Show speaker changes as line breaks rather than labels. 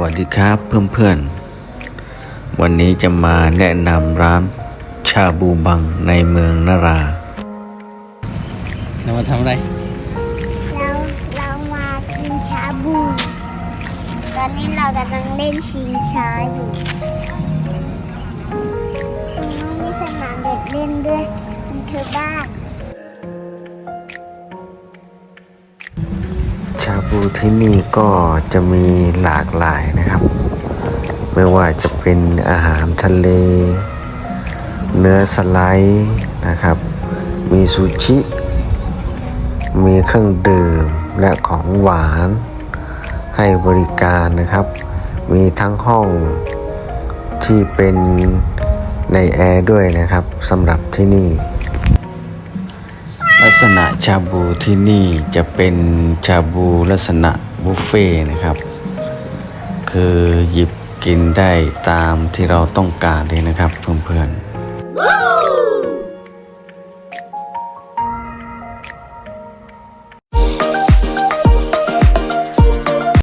วัสดีครับเพื่อนๆ วันนี้จะมาแนะนำร้านชาบูบังในเมืองนารา
เรามาทำอะไร
เราเรามากินชาบู ตอนนี้เรากำลังเล่นชิงช้าอยู่ตรงนู้นมีสนามเด็กเล่นด้วยมันคือบ้านา
บูที่นี่ก็จะมีหลากหลายนะครับ ไม่ว่าจะเป็นอาหารทะเล เนื้อสไลด์นะครับ มีซูชิ มีเครื่องดื่มและของหวานให้บริการนะครับ มีทั้งห้องที่เป็นในแอร์ด้วยนะครับสำหรับที่นี่ ลักษณะชาบูที่นี่จะเป็นชาบูลักษณะบุฟเฟ่นะครับ คือหยิบกินได้ตามที่เราต้องการเลยนะครับเพื่อนๆ